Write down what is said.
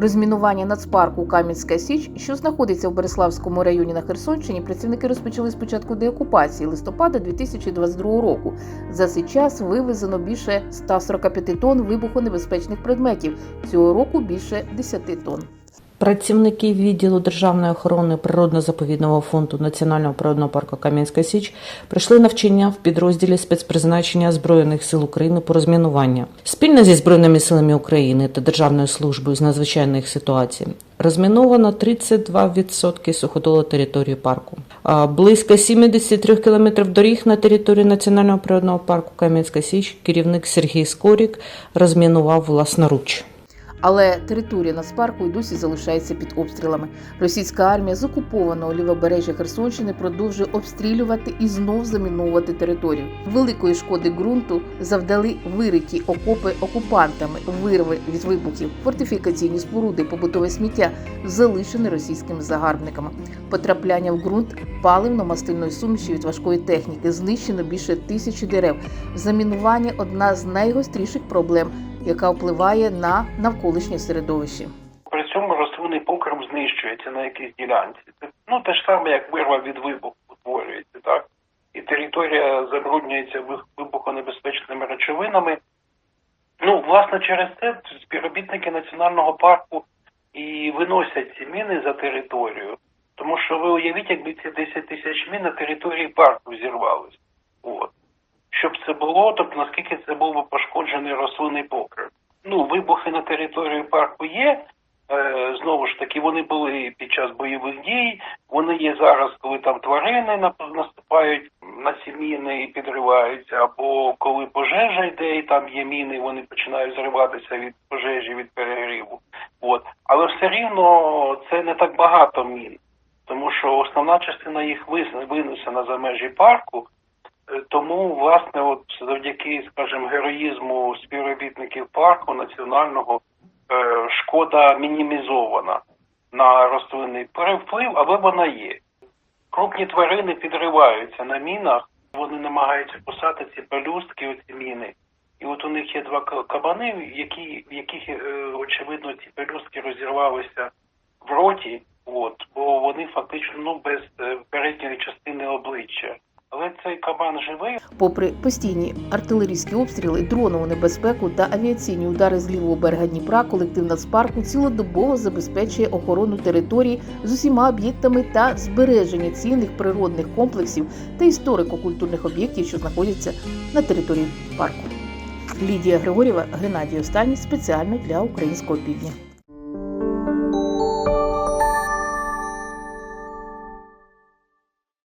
Розмінування нацпарку Кам'янська Січ, що знаходиться в Береславському районі на Херсонщині, працівники розпочали з початку деокупації листопада 2022 року. За цей час вивезено більше 145 тонн вибухонебезпечних предметів. Цього року більше 10 тонн. Працівники відділу державної охорони природно-заповідного фонду Національного природного парку Кам'янська Січ пройшли навчання в підрозділі спецпризначення Збройних сил України по розмінуванню. Спільно зі Збройними силами України та Державною службою з надзвичайних ситуацій розміновано 32% суходолу території парку. Близько 73 кілометрів доріг на території Національного природного парку Кам'янська Січ керівник Сергій Скорік розмінував власноруч. Але територія нацпарку й досі залишається під обстрілами. Російська армія з окупованого лівобережжя Херсонщини продовжує обстрілювати і знов заміновувати територію. Великої шкоди ґрунту завдали вириті окопи окупантами, вирви від вибухів, фортифікаційні споруди, побутове сміття, залишене російськими загарбниками. Потрапляння в ґрунт паливно-мастильної суміші від важкої техніки знищено більше тисячі дерев. Замінування одна з найгостріших проблем, яка впливає на навколишнє середовище. При цьому рослинний покрив знищується на якійсь ділянці. Ну те ж саме, як вирва від вибуху утворюється, так? І територія забруднюється вибухонебезпечними речовинами. Ну, власне, через це співробітники національного парку і виносять ці міни за територію. Тому що ви уявіть, якби ці 10 тисяч мін на території парку зірвались. От. Щоб це було, тобто наскільки це був би пошкоджений рослинний покрив. Ну, вибухи на території парку є. Е, знову ж таки, вони були під час бойових дій. Вони є зараз, коли там тварини наступають на ці міни і підриваються, або коли пожежа йде, і там є міни, вони починають зриватися від пожежі, від перегріву. От. Але все рівно це не так багато мін, тому що основна частина їх винесена за межі парку. Е, Тому, власне, от завдяки, скажімо, героїзму співробітників парку національного е, шкода мінімізована на рослинний вплив, але вона є. Крупні тварини підриваються на мінах, вони намагаються кусати ці пелюстки, оці міни. І от у них є два кабани, які, в яких, е, очевидно, ці пелюстки розірвалися в роті, от, бо вони фактично ну, без передньої частини обличчя. Але цей кабан живий, Попри постійні артилерійські обстріли, дронову небезпеку та авіаційні удари з лівого берега Дніпра, колектив Нацпарку цілодобово забезпечує охорону території з усіма об'єктами та збереження цінних природних комплексів та історико-культурних об'єктів, що знаходяться на території парку. Лідія Григорєва, Геннадій Останній спеціально для українського півдня.